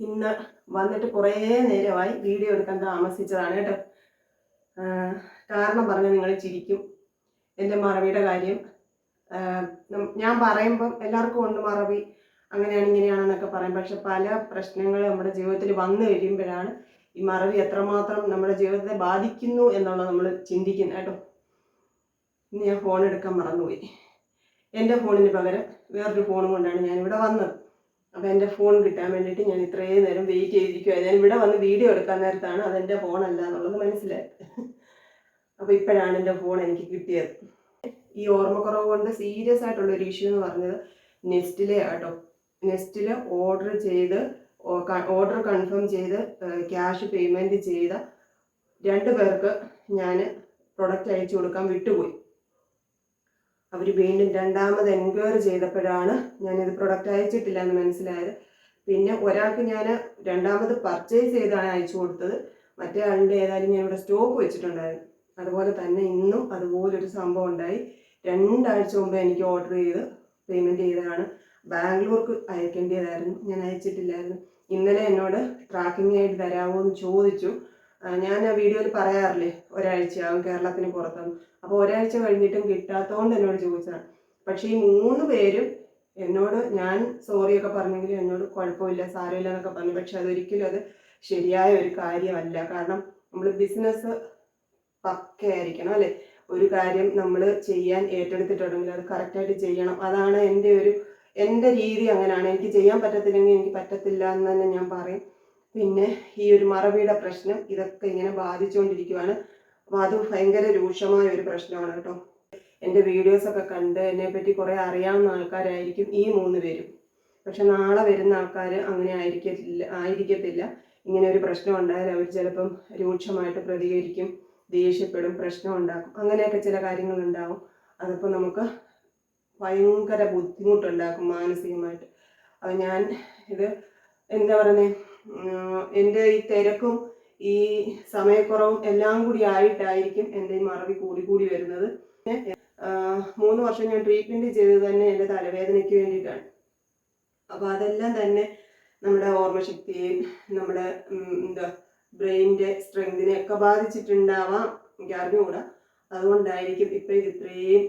ഇന്ന് വന്നിട്ട് കുറേ നേരമായി വീഡിയോ എടുക്കാൻ താമസിച്ചതാണ് കേട്ടോ. കാരണം പറഞ്ഞ് നിങ്ങൾ ചിരിക്കും. എന്റെ മറവിയുടെ കാര്യം. ഞാൻ പറയുമ്പം എല്ലാവർക്കും ഉണ്ട് മറവി. അങ്ങനെയാണ് ഇങ്ങനെയാണെന്നൊക്കെ പറയും. പക്ഷെ പല പ്രശ്നങ്ങൾ നമ്മുടെ ജീവിതത്തിൽ വന്നു കഴിയുമ്പോഴാണ് ഈ മറവി എത്രമാത്രം നമ്മുടെ ജീവിതത്തെ ബാധിക്കുന്നു എന്നുള്ളത് നമ്മൾ ചിന്തിക്കുന്നത് കേട്ടോ. ഇന്ന് ഞാൻ ഫോൺ എടുക്കാൻ മറന്നുപോയി. എന്റെ ഫോണിന് പകരം വേറൊരു ഫോണും കൊണ്ടാണ് ഞാൻ ഇവിടെ വന്നത്. അപ്പോൾ എന്റെ ഫോൺ കിട്ടാൻ വേണ്ടിയിട്ട് ഞാൻ ഇത്രയും നേരം വെയിറ്റ് ചെയ്തിരിക്കുക ഞാൻ ഇവിടെ വന്ന് വീഡിയോ എടുക്കാൻ നേരത്താണ് അതെന്റെ ഫോണല്ല എന്നുള്ളത് മനസ്സിലായത്. അപ്പോൾ ഇപ്പോഴാണ് എന്റെ ഫോൺ എനിക്ക് കിട്ടിയത്. ഈ ഓർമ്മക്കുറവ് കൊണ്ട് സീരിയസ് ആയിട്ടുള്ള ഒരു ഇഷ്യൂ എന്ന് പറഞ്ഞത് നെസ്റ്റിലെ ആട്ടോ നെസ്റ്റിൽ ഓർഡർ ചെയ്ത് ഓർഡർ കൺഫേം ചെയ്ത് ക്യാഷ് പേയ്മെന്റ് ചെയ്ത രണ്ട് പേർക്ക് ഞാൻ പ്രൊഡക്റ്റ് അയച്ചു കൊടുക്കാൻ വിട്ടുപോയി. അവർ വീണ്ടും രണ്ടാമത് എൻക്വയറി ചെയ്തപ്പോഴാണ് ഞാനിത് പ്രൊഡക്റ്റ് അയച്ചിട്ടില്ല എന്ന് മനസ്സിലായത്. പിന്നെ ഒരാൾക്ക് ഞാൻ രണ്ടാമത് പർച്ചേസ് ചെയ്താണ് അയച്ചു കൊടുത്തത്. മറ്റേ ആളിന്റെ ഏതായാലും ഞാൻ ഇവിടെ സ്റ്റോക്ക് വെച്ചിട്ടുണ്ടായിരുന്നു. അതുപോലെ തന്നെ ഇന്നും അതുപോലൊരു സംഭവം ഉണ്ടായി. രണ്ടാഴ്ച മുമ്പ് എനിക്ക് ഓർഡർ ചെയ്ത് പേയ്മെന്റ് ചെയ്തതാണ്. ബാംഗ്ലൂർക്ക് അയക്കേണ്ടതായിരുന്നു ഞാൻ അയച്ചിട്ടില്ലായിരുന്നു. ഇന്നലെ എന്നോട് ട്രാക്കിംഗ് ആയിട്ട് തരാമോ എന്ന് ചോദിച്ചു. ഞാൻ ആ വീഡിയോയിൽ പറയാറില്ലേ ഒരാഴ്ചയാകും കേരളത്തിന് പുറത്തും. അപ്പോൾ ഒരാഴ്ച കഴിഞ്ഞിട്ടും കിട്ടാത്തതുകൊണ്ട് എന്നോട് ചോദിച്ചതാണ്. പക്ഷേ ഈ മൂന്ന് പേരും എന്നോട് ഞാൻ സോറിയൊക്കെ പറഞ്ഞെങ്കിലും എന്നോട് കുഴപ്പമില്ല സാരമില്ല എന്നൊക്കെ പറഞ്ഞു. പക്ഷെ അതൊരിക്കലും അത് ശരിയായ ഒരു കാര്യമല്ല. കാരണം നമ്മൾ ബിസിനസ് പക്കയായിരിക്കണം അല്ലേ? ഒരു കാര്യം നമ്മൾ ചെയ്യാൻ ഏറ്റെടുത്തിട്ടുണ്ടെങ്കിൽ അത് കറക്റ്റായിട്ട് ചെയ്യണം. അതാണ് എന്റെ ഒരു എന്റെ രീതി അങ്ങനെയാണ്. എനിക്ക് ചെയ്യാൻ പറ്റത്തില്ലെങ്കിൽ എനിക്ക് പറ്റത്തില്ല എന്ന് തന്നെ ഞാൻ പറയും. പിന്നെ ഈ ഒരു മറവിയുടെ പ്രശ്നം ഇതൊക്കെ ഇങ്ങനെ ബാധിച്ചുകൊണ്ടിരിക്കുവാണ്. അപ്പോൾ അത് ഭയങ്കര രൂക്ഷമായ ഒരു പ്രശ്നമാണ് കേട്ടോ. എന്റെ വീഡിയോസൊക്കെ കണ്ട് എന്നെപ്പറ്റി കുറേ അറിയാവുന്ന ആൾക്കാരായിരിക്കും ഈ മൂന്ന് പേരും. പക്ഷെ നാളെ വരുന്ന ആൾക്കാർ അങ്ങനെ ആയിരിക്കില്ല ആയിരിക്കത്തില്ല. ഇങ്ങനെ ഒരു പ്രശ്നം ഉണ്ടായാൽ അവർ ചിലപ്പം രൂക്ഷമായിട്ട് പ്രതികരിക്കും ദേഷ്യപ്പെടും പ്രശ്നം ഉണ്ടാക്കും. അങ്ങനെയൊക്കെ ചില കാര്യങ്ങൾ ഉണ്ടാവും. അതിപ്പോൾ നമുക്ക് ഭയങ്കര ബുദ്ധിമുട്ടുണ്ടാക്കും മാനസികമായിട്ട്. അപ്പം ഞാൻ ഇത് എന്താ പറയുന്നത് എന്റെ ഈ തിരക്കും ഈ സമയക്കുറവും എല്ലാം കൂടി ആയിട്ടായിരിക്കും എന്റെ ഈ മറവി കൂടി കൂടി വരുന്നത്. മൂന്ന് വർഷം ഞാൻ ട്രീറ്റ്മെന്റ് ചെയ്തത് തന്നെ എന്റെ തലവേദനയ്ക്ക് വേണ്ടിയിട്ടാണ്. അപ്പോൾ അതെല്ലാം തന്നെ നമ്മുടെ ഓർമ്മശക്തിയെയും നമ്മുടെ എന്താ ബ്രെയിനിന്റെ സ്ട്രെങ്തിനെ ഒക്കെ ബാധിച്ചിട്ടുണ്ടാവാം എനിക്ക് അറിഞ്ഞുകൂടാ. അതുകൊണ്ടായിരിക്കും ഇപ്പോൾ ഇത് ഇത്രയും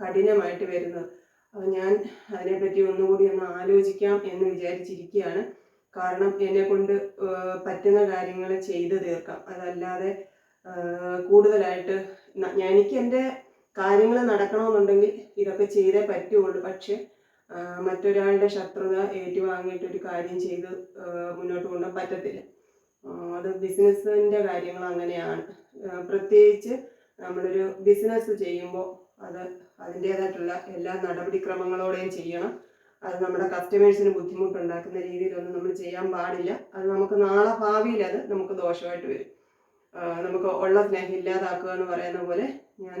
കഠിനമായിട്ട് വരുന്നത്. അപ്പോൾ ഞാൻ അതിനെപ്പറ്റി ഒന്നുകൂടി ഒന്ന് ആലോചിക്കാം എന്ന് വിചാരിച്ചിരിക്കുകയാണ്. കാരണം എന്നെ കൊണ്ട് പറ്റുന്ന കാര്യങ്ങൾ ചെയ്തു തീർക്കാം. അതല്ലാതെ കൂടുതലായിട്ട് എനിക്ക് എന്റെ കാര്യങ്ങൾ നടക്കണമെന്നുണ്ടെങ്കിൽ ഇതൊക്കെ ചെയ്തേ പറ്റുള്ളൂ. പക്ഷെ മറ്റൊരാളുടെ ശത്രുത ഏറ്റുവാങ്ങിയിട്ട് ഒരു കാര്യം ചെയ്ത് മുന്നോട്ട് കൊണ്ടുപോകാൻ പറ്റത്തില്ല. അത് ബിസിനസ്സിന്റെ കാര്യങ്ങൾ അങ്ങനെയാണ്. പ്രത്യേകിച്ച് നമ്മളൊരു ബിസിനസ് ചെയ്യുമ്പോൾ അത് അതിന്റേതായിട്ടുള്ള എല്ലാ നടപടിക്രമങ്ങളോടെയും ചെയ്യണം. അത് നമ്മുടെ കസ്റ്റമേഴ്സിന് ബുദ്ധിമുട്ടുണ്ടാക്കുന്ന രീതിയിലൊന്നും നമ്മൾ ചെയ്യാൻ പാടില്ല. അത് നമുക്ക് നാളെ ഭാവിയിൽ അത് നമുക്ക് ദോഷമായിട്ട് വരും. നമുക്ക് ഉള്ള സ്നേഹം ഇല്ലാതാക്കുക എന്ന് പറയുന്ന പോലെ ഞാൻ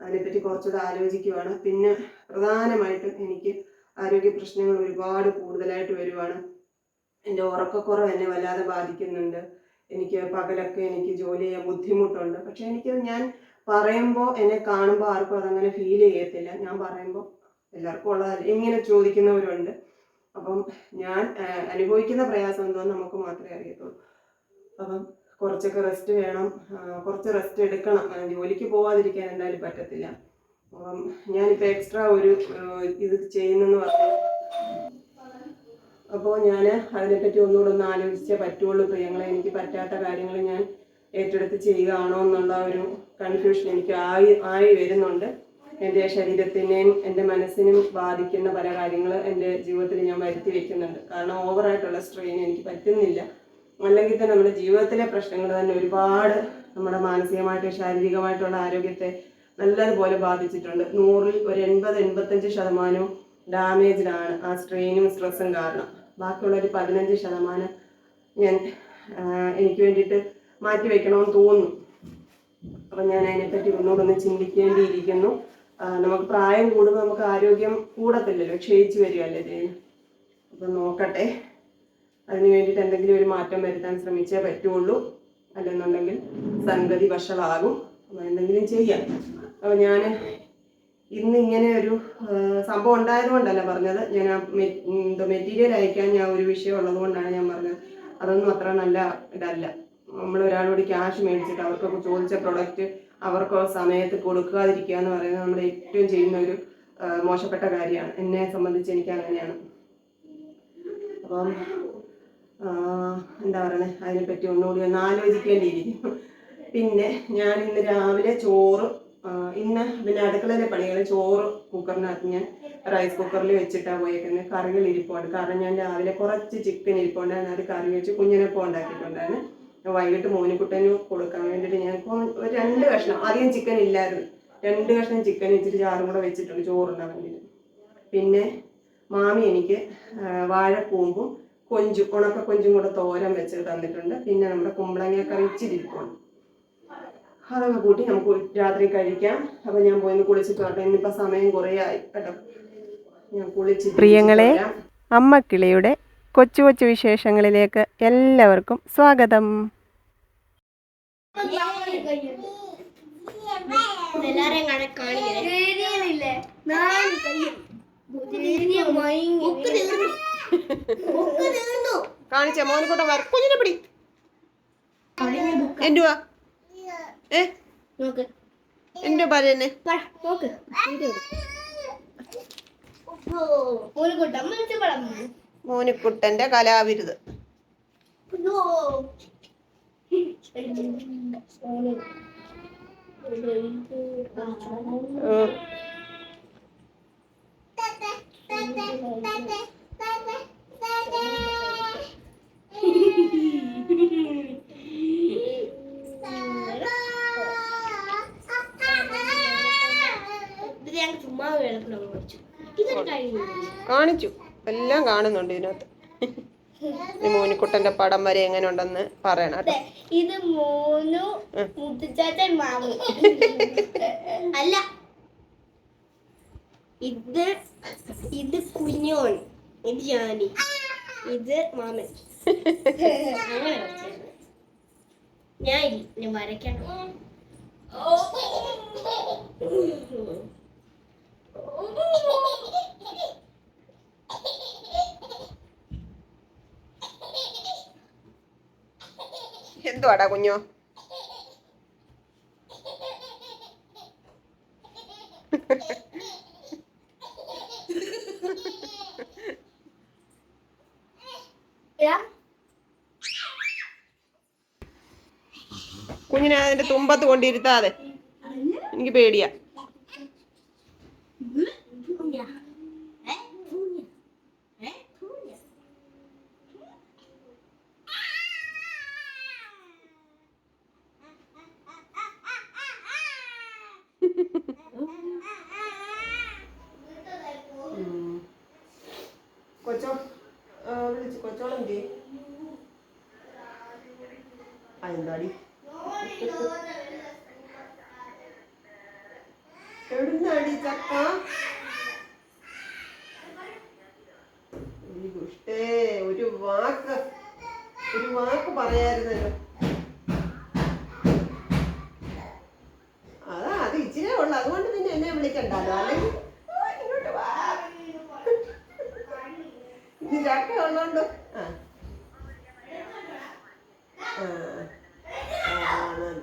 അതിനെപ്പറ്റി കുറച്ചുകൂടെ ആലോചിക്കുവാണ്. പിന്നെ പ്രധാനമായിട്ടും എനിക്ക് ആരോഗ്യ പ്രശ്നങ്ങൾ ഒരുപാട് കൂടുതലായിട്ട് വരുവാണ്. എന്റെ ഉറക്കക്കുറവ് എന്നെ വല്ലാതെ ബാധിക്കുന്നുണ്ട്. എനിക്ക് പകലൊക്കെ എനിക്ക് ജോലി ചെയ്യാൻ ബുദ്ധിമുട്ടുണ്ട്. പക്ഷെ എനിക്കത് ഞാൻ പറയുമ്പോൾ എന്നെ കാണുമ്പോൾ ആർക്കും അതങ്ങനെ ഫീൽ ചെയ്യത്തില്ല. ഞാൻ പറയുമ്പോൾ എല്ലാവർക്കും ഉള്ളതല്ല ഇങ്ങനെ ചോദിക്കുന്നവരുണ്ട്. അപ്പം ഞാൻ അനുഭവിക്കുന്ന പ്രയാസം എന്തോന്ന് നമുക്ക് മാത്രമേ അറിയത്തുള്ളൂ. അപ്പം കുറച്ചൊക്കെ റെസ്റ്റ് വേണം കുറച്ച് റെസ്റ്റ് എടുക്കണം. ജോലിക്ക് പോവാതിരിക്കാൻ എന്തായാലും പറ്റത്തില്ല. അപ്പം ഞാനിപ്പോൾ എക്സ്ട്രാ ഒരു ഇത് ചെയ്യുന്നെന്ന് പറഞ്ഞു. അപ്പോൾ ഞാൻ അതിനെപ്പറ്റി ഒന്നുകൂടെ ഒന്ന് ആലോചിച്ചേ പറ്റുള്ളൂ. പ്രിയങ്ങളെ എനിക്ക് പറ്റാത്ത കാര്യങ്ങൾ ഞാൻ ഏറ്റെടുത്ത് ചെയ്യുകയാണോ എന്നുള്ള ഒരു കൺഫ്യൂഷൻ എനിക്ക് ആയി ആയി വരുന്നുണ്ട്. എന്റെ ശരീരത്തിനെയും എന്റെ മനസ്സിനും ബാധിക്കുന്ന പല കാര്യങ്ങൾ എന്റെ ജീവിതത്തിൽ ഞാൻ വരുത്തി വെക്കുന്നുണ്ട്. കാരണം ഓവറായിട്ടുള്ള സ്ട്രെയിൻ എനിക്ക് പറ്റുന്നില്ല. അല്ലെങ്കിൽ തന്നെ നമ്മുടെ ജീവിതത്തിലെ പ്രശ്നങ്ങൾ തന്നെ ഒരുപാട് നമ്മുടെ മാനസികമായിട്ടും ശാരീരികമായിട്ടുള്ള ആരോഗ്യത്തെ നല്ലതുപോലെ ബാധിച്ചിട്ടുണ്ട്. നൂറിൽ ഒരു എൺപത് എൺപത്തഞ്ച് ശതമാനവും ഡാമേജിലാണ് ആ സ്ട്രെയിനും സ്ട്രെസ്സും കാരണം. ബാക്കിയുള്ള ഒരു പതിനഞ്ച് ശതമാനം ഞാൻ എനിക്ക് വേണ്ടിയിട്ട് മാറ്റി വെക്കണമെന്ന് തോന്നുന്നു. അപ്പം ഞാൻ അതിനെപ്പറ്റി ഒന്നുകൂടെ ഒന്ന് ചിന്തിക്കേണ്ടിയിരിക്കുന്നു. നമുക്ക് പ്രായം കൂടുമ്പോൾ നമുക്ക് ആരോഗ്യം കൂടത്തില്ലല്ലോ. ക്ഷയിച്ചു വരികയല്ലേ ചെയ്യുന്നത് അപ്പം നോക്കട്ടെ. അതിന് വേണ്ടിയിട്ട് എന്തെങ്കിലും ഒരു മാറ്റം വരുത്താൻ ശ്രമിച്ചേ പറ്റുള്ളൂ. അല്ലെന്നുണ്ടെങ്കിൽ സംഗതി വഷളാകും. അപ്പം എന്തെങ്കിലും ചെയ്യാം. അപ്പം ഞാൻ ഇന്ന് ഇങ്ങനെ ഒരു സംഭവം ഉണ്ടായതുകൊണ്ടല്ല പറഞ്ഞത്. ഞാൻ എന്തോ മെറ്റീരിയൽ അയക്കാൻ ഞാൻ ഒരു വിഷയം ഉള്ളത് കൊണ്ടാണ് ഞാൻ പറഞ്ഞത്. അതൊന്നും അത്ര നല്ല ഇതല്ല. നമ്മൾ ഒരാളോട് ക്യാഷ് മേടിച്ചിട്ട് അവർക്കൊക്കെ ചോദിച്ച പ്രൊഡക്റ്റ് അവർക്ക് സമയത്ത് കൊടുക്കാതിരിക്കുക എന്ന് പറയുന്നത് നമ്മൾ ഏറ്റവും ചെയ്യുന്ന ഒരു മോശപ്പെട്ട കാര്യമാണ്. എന്നെ സംബന്ധിച്ച് എനിക്ക് അങ്ങനെയാണ്. അപ്പം എന്താ പറയുന്നത് അതിനെപ്പറ്റി ഒന്നുകൂടി ഒന്ന് ആലോചിക്കേണ്ടിയിരിക്കും പിന്നെ ഞാൻ ഇന്ന് രാവിലെ ചോറ് ഇന്ന് പിന്നെ അടുക്കളയിലെ പണികൾ ചോറ് കുക്കറിനകത്ത് ഞാൻ റൈസ് കുക്കറിൽ വെച്ചിട്ടാണ് പോയേക്കുന്നത്. കറികൾ ഇരിപ്പുണ്ട് കാരണം ഞാൻ രാവിലെ കുറച്ച് ചിക്കൻ ഇരിപ്പുണ്ടായിരുന്നു. അത് കറി വെച്ച് കുഞ്ഞിനൊപ്പം ഉണ്ടാക്കിയിട്ടുണ്ടായിരുന്നു. വൈകിട്ട് മോനിക്കുട്ടന് കൊടുക്കാൻ വേണ്ടിയിട്ട് ഞാൻ ഇപ്പം ഒരു രണ്ട് കഷ്ണം ആദ്യം ചിക്കൻ ഇല്ലായിരുന്നു. രണ്ട് കഷ്ണം ചിക്കൻ ഇച്ചിരി ചാറും കൂടെ വെച്ചിട്ടുണ്ട് ചോറുണ്ടാൻ വേണ്ടിയിട്ട്. പിന്നെ മാമി എനിക്ക് വാഴക്കൂമ്പും കൊഞ്ചും ഉണക്ക കൊഞ്ചും കൂടെ തോരൻ വെച്ച് തന്നിട്ടുണ്ട്. പിന്നെ നമ്മുടെ കുമ്പളങ്ങ കറി ഇച്ചിരി ഇരിപ്പുണ്ട്. അതൊക്കെ കൂട്ടി നമുക്ക് രാത്രി കഴിക്കാം. അപ്പൊ ഞാൻ പോയി കുളിച്ചിട്ട് വരട്ടെ. ഇന്നിപ്പോ സമയം കുറേ ആയി. കേട്ടോ. ഞാൻ കുളിച്ച് പ്രിയങ്ങളെ അമ്മ കിളിയുടെ കൊച്ചു കൊച്ചു വിശേഷങ്ങളിലേക്ക് എല്ലാവർക്കും സ്വാഗതം. കാണിച്ച മോനിക്കൂട്ടം വര. കുഞ്ഞിനെ പിടി. എന്തുവാ? ഏ? നോക്ക്. എന്റെ പറയുന്നേ? പറ, നോക്ക്. മോനിക്കുട്ടന്റെ കലാവിരുത്. കാണിച്ചു. എല്ലാം കാണുന്നുണ്ട് ഇതിനകത്ത്. മോനിക്കുട്ടന്റെ പടം വരെ എങ്ങനെ ഉണ്ടെന്ന് പറയണം ഇത് മോനു മുത്തുച്ചാച്ചൻ മാമു അല്ല ഇത് ഇത് കുഞ്ഞോൻ ഇത് ജാനി ഇത് മാമൻ. ഞാൻ ഇനി ഞാൻ വരയ്ക്കണം എന്തുവാടാ കുഞ്ഞോ? കുഞ്ഞിനെ അതിന്റെ തുമ്പത്ത് കൊണ്ടിരുത്താതെ. എനിക്ക് പേടിയാ കൊച്ചോ ആ, വിളിച്ച് കൊച്ചോളെന്തി അതെന്താടി എവിടുന്നാടി ചക്ക ഈ ദുഷ്ടേ ഒരു വാക്ക് ഒരു വാക്ക് പറയായിരുന്നല്ലോ. അതാ അത് ഇച്ചിരി ഉള്ളു. അതുകൊണ്ട് പിന്നെ എന്നെ വിളിക്കണ്ടല്ലോ. അല്ലെങ്കിൽ ഇനി ചക്ക ഉള്ളോണ്ട്. ആ.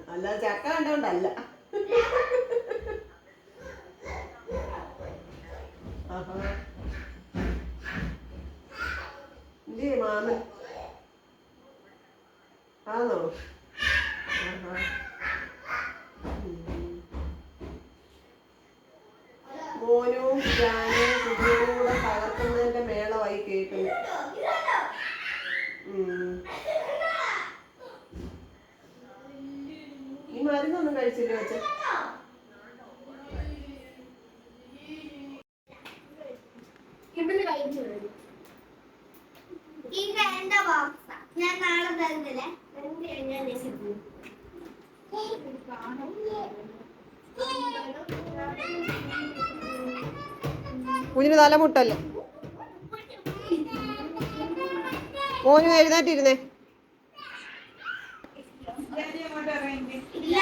അല്ല ചക്ക കണ്ടോണ്ടല്ല. ആഹാ. ആണോ. ഉം. മോനും ഞാനും കുഞ്ഞിനും കൂടെ തകർക്കുന്നതിന്റെ മേളമായി കേൾക്കുന്നു ഈ മരുന്നൊന്നും കഴിച്ചില്ല വെച്ച ഇവിടുന്ന് കഴിച്ചു ഇത് എന്റെ ബോക്സാ ഞാൻ നാളെ തരുന്നില്ലേ കുഞ്ഞിന് തലമുട്ടല്ലേ മോനും എഴുന്നേറ്റിരുന്നേ. ഇല്ല.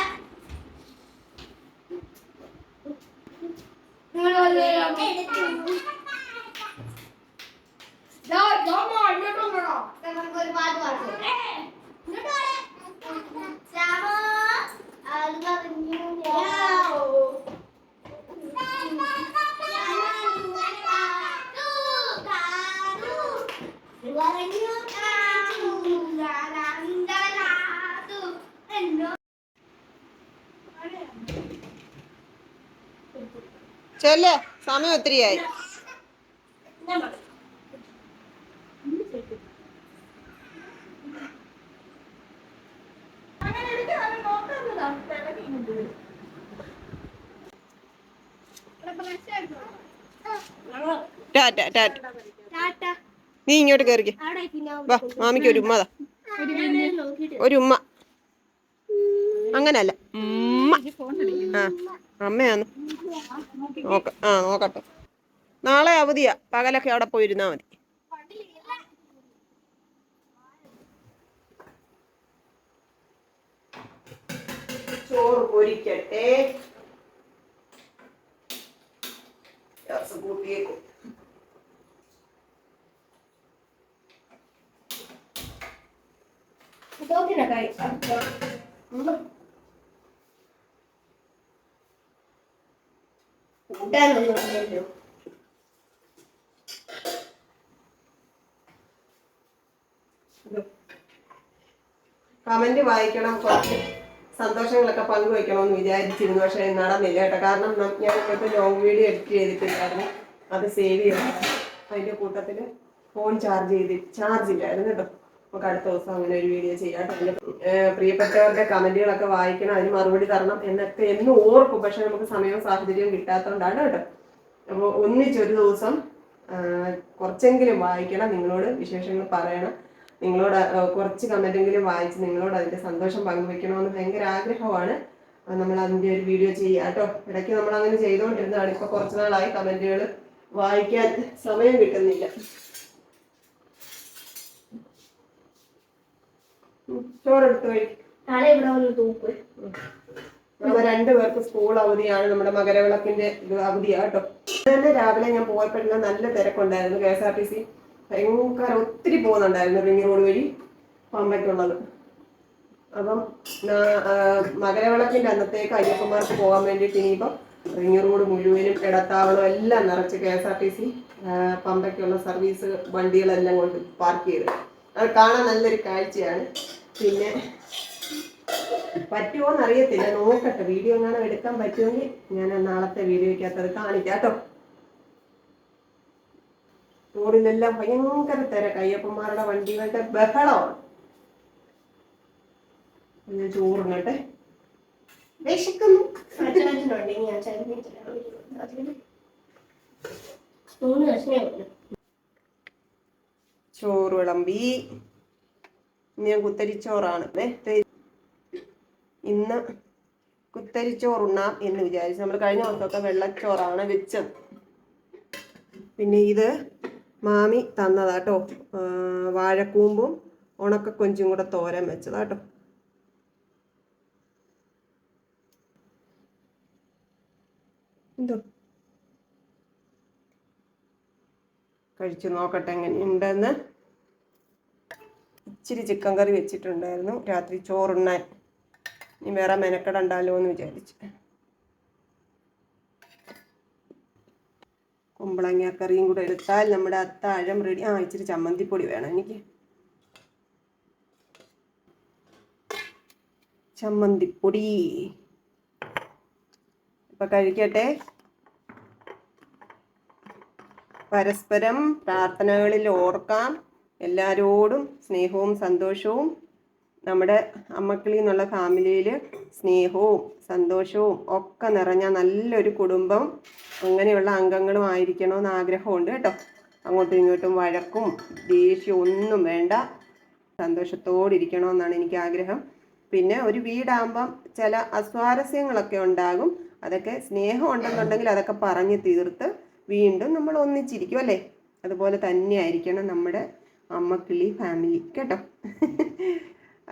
നമുക്ക് ഒരു പാട്ട് പാടും. ചെല്ലേ സമയം ഒത്തിരിയായി. ടാറ്റ ടാറ്റ നീ ഇങ്ങോട്ട് കയറി വാ മാമിക്ക് ഒരു ഉമ്മതാ ഒരു ഉമ്മ. അങ്ങനല്ല. ഉമ്മ. ആ അമ്മയാന്ന്. നോക്ക ആ നോക്കട്ടെ. നാളെ അവധിയാ. പകലൊക്കെ അവിടെ പോയിരുന്നാ മതി. ചോറ് പൊരിക്കട്ടെ. കമന്റ് വായിക്കണം കുറച്ച് സന്തോഷങ്ങളൊക്കെ പങ്കുവെക്കണമെന്ന് വിചാരിച്ചിരുന്നു പക്ഷേ നടന്നില്ല കേട്ടോ. കാരണം ഞാൻ ഇപ്പോഴത്തെ ലോങ് വീഡിയോ എഡിറ്റ് ചെയ്തിട്ടില്ലായിരുന്നു. അത് സേവ് ചെയ്യണം അതിന്റെ കൂട്ടത്തിൽ ഫോൺ ചാർജ് ചെയ്ത് ചാർജ് ഇല്ലായിരുന്നു കേട്ടോ. നമുക്ക് അടുത്ത ദിവസം അങ്ങനെ ഒരു വീഡിയോ ചെയ്യാം. പ്രിയപ്പെട്ടവരുടെ കമന്റുകളൊക്കെ വായിക്കണം അതിന് മറുപടി തരണം എന്നൊക്കെ എന്ന് ഓർക്കും. പക്ഷെ നമുക്ക് സമയവും സാഹചര്യവും കിട്ടാത്തതുകൊണ്ടാണ് കേട്ടോ. അപ്പോൾ ഒന്നിച്ചൊരു ദിവസം കുറച്ചെങ്കിലും വായിക്കണം നിങ്ങളോട് വിശേഷങ്ങൾ പറയണം. നിങ്ങളോട് കുറച്ച് കമന്റെങ്കിലും വായിച്ച് നിങ്ങളോട് അതിന്റെ സന്തോഷം പങ്കുവെക്കണമെന്ന് ഭയങ്കര ആഗ്രഹമാണ്. നമ്മൾ അതിന്റെ ഒരു വീഡിയോ ചെയ്യുക കേട്ടോ. ഇടയ്ക്ക് നമ്മൾ അങ്ങനെ ചെയ്തുകൊണ്ടിരുന്നതാണ്. ഇപ്പൊ കുറച്ച് നാളായി കമന്റുകൾ വായിക്കാൻ സമയം കിട്ടുന്നില്ല. ചോറെടുത്ത് കഴിക്കും നാളെ ഇവിടെ വന്ന് തൂക്ക്. നമ്മുടെ രണ്ടുപേർക്ക് സ്കൂൾ അവധിയാണ് നമ്മുടെ മകരവിളക്കിന്റെ അവധിയാട്ടോ. കേട്ടോ തന്നെ രാവിലെ ഞാൻ പോയപ്പോഴെല്ലാം നല്ല തിരക്കുണ്ടായിരുന്നു. K S R T C ഭയങ്കര ഒത്തിരി പോകുന്നുണ്ടായിരുന്നു റിംഗ് റോഡ് വഴി പമ്പയ്ക്കുള്ളത്. അപ്പം മകരവിളക്കിന്റെ അന്നത്തേക്ക് അയ്യപ്പന്മാർക്ക് പോകാൻ വേണ്ടിയിട്ട് ഇനിയിപ്പം റിംഗ് റോഡ് മുഴുവനും ഇടത്താവളം എല്ലാം നിറച്ച് K S R T C പമ്പയ്ക്കുള്ള service വണ്ടികളെല്ലാം കൊണ്ട് പാർക്ക് ചെയ്ത്. അത് കാണാൻ നല്ലൊരു കാഴ്ചയാണ്. പിന്നെ പറ്റുമോന്ന് അറിയത്തില്ല നോക്കട്ടെ വീഡിയോ എങ്ങാനും എടുക്കാൻ പറ്റുമെങ്കിൽ ഞാൻ നാളത്തെ വീഡിയോയ്ക്കകത്ത് അത് കാണിക്കാം കേട്ടോ. റോഡിലെല്ലാം ഭയങ്കര തിരക്ക് അയ്യപ്പന്മാരുടെ വണ്ടികളുടെ ബഹളമാണ് ഞാൻ ചോറുങ്ങട്ടെ. ചോറ് വിളമ്പി. ഞാൻ കുത്തരിച്ചോറാണ്. ഇന്ന് കുത്തരിച്ചോറുണ്ണാം എന്ന് വിചാരിച്ചു. നമ്മൾ കഴിഞ്ഞ ദിവസമൊക്കെ വെള്ളച്ചോറാണ് വെച്ചത്. പിന്നെ ഇത് മാമി തന്നതാട്ടോ വാഴക്കൂമ്പും ഉണക്ക കൊഞ്ചും കൂടെ തോരൻ വെച്ചതാട്ടോ എന്തോ? കഴിച്ചു നോക്കട്ടെ എങ്ങനെയുണ്ടെന്ന് ഇച്ചിരി ചിക്കൻ കറി വെച്ചിട്ടുണ്ടായിരുന്നു. രാത്രി ചോറുണ്ണാൻ. ഇനി വേറെ മെനക്കെടണ്ടല്ലോ എന്ന് വിചാരിച്ച്. കുമ്പളങ്ങ കറിയും കൂടെ എടുത്താൽ നമ്മുടെ അത്താഴം റെഡി. ആ ഇച്ചിരി ചമ്മന്തിപ്പൊടി വേണം എനിക്ക്. ചമ്മന്തിപ്പൊടി. ഇപ്പം കഴിക്കട്ടെ. പരസ്പരം പ്രാർത്ഥനകളിൽ ഓർക്കാം. എല്ലാവരോടും സ്നേഹവും സന്തോഷവും നമ്മുടെ അമ്മക്കിളി എന്നുള്ള ഫാമിലിയിൽ സ്നേഹവും സന്തോഷവും ഒക്കെ നിറഞ്ഞ നല്ലൊരു കുടുംബം അങ്ങനെയുള്ള അംഗങ്ങളും ആയിരിക്കണമെന്ന് ആഗ്രഹമുണ്ട് കേട്ടോ. അങ്ങോട്ടും ഇങ്ങോട്ടും വഴക്കും ദേഷ്യവും ഒന്നും വേണ്ട. സന്തോഷത്തോടെ സന്തോഷത്തോടിരിക്കണമെന്നാണ് എനിക്ക് ആഗ്രഹം. പിന്നെ ഒരു വീടാകുമ്പം ചില അസ്വാരസ്യങ്ങളൊക്കെ ഉണ്ടാകും. അതൊക്കെ സ്നേഹം ഉണ്ടെന്നുണ്ടെങ്കിൽ അതൊക്കെ പറഞ്ഞ് തീർത്ത് വീണ്ടും നമ്മൾ ഒന്നിച്ചിരിക്കും അല്ലേ? അതുപോലെ തന്നെയായിരിക്കണം നമ്മുടെ അമ്മക്കിളി ഫാമിലി കേട്ടോ?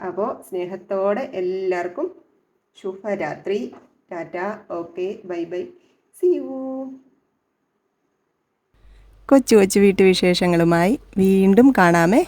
അപ്പോൾ സ്നേഹത്തോടെ എല്ലാവർക്കും ശുഭരാത്രി. Ta ta. Okay. Bye bye. See you കൊച്ചു കൊച്ചു വീട്ടുവിശേഷങ്ങളുമായി വീണ്ടും കാണാമേ.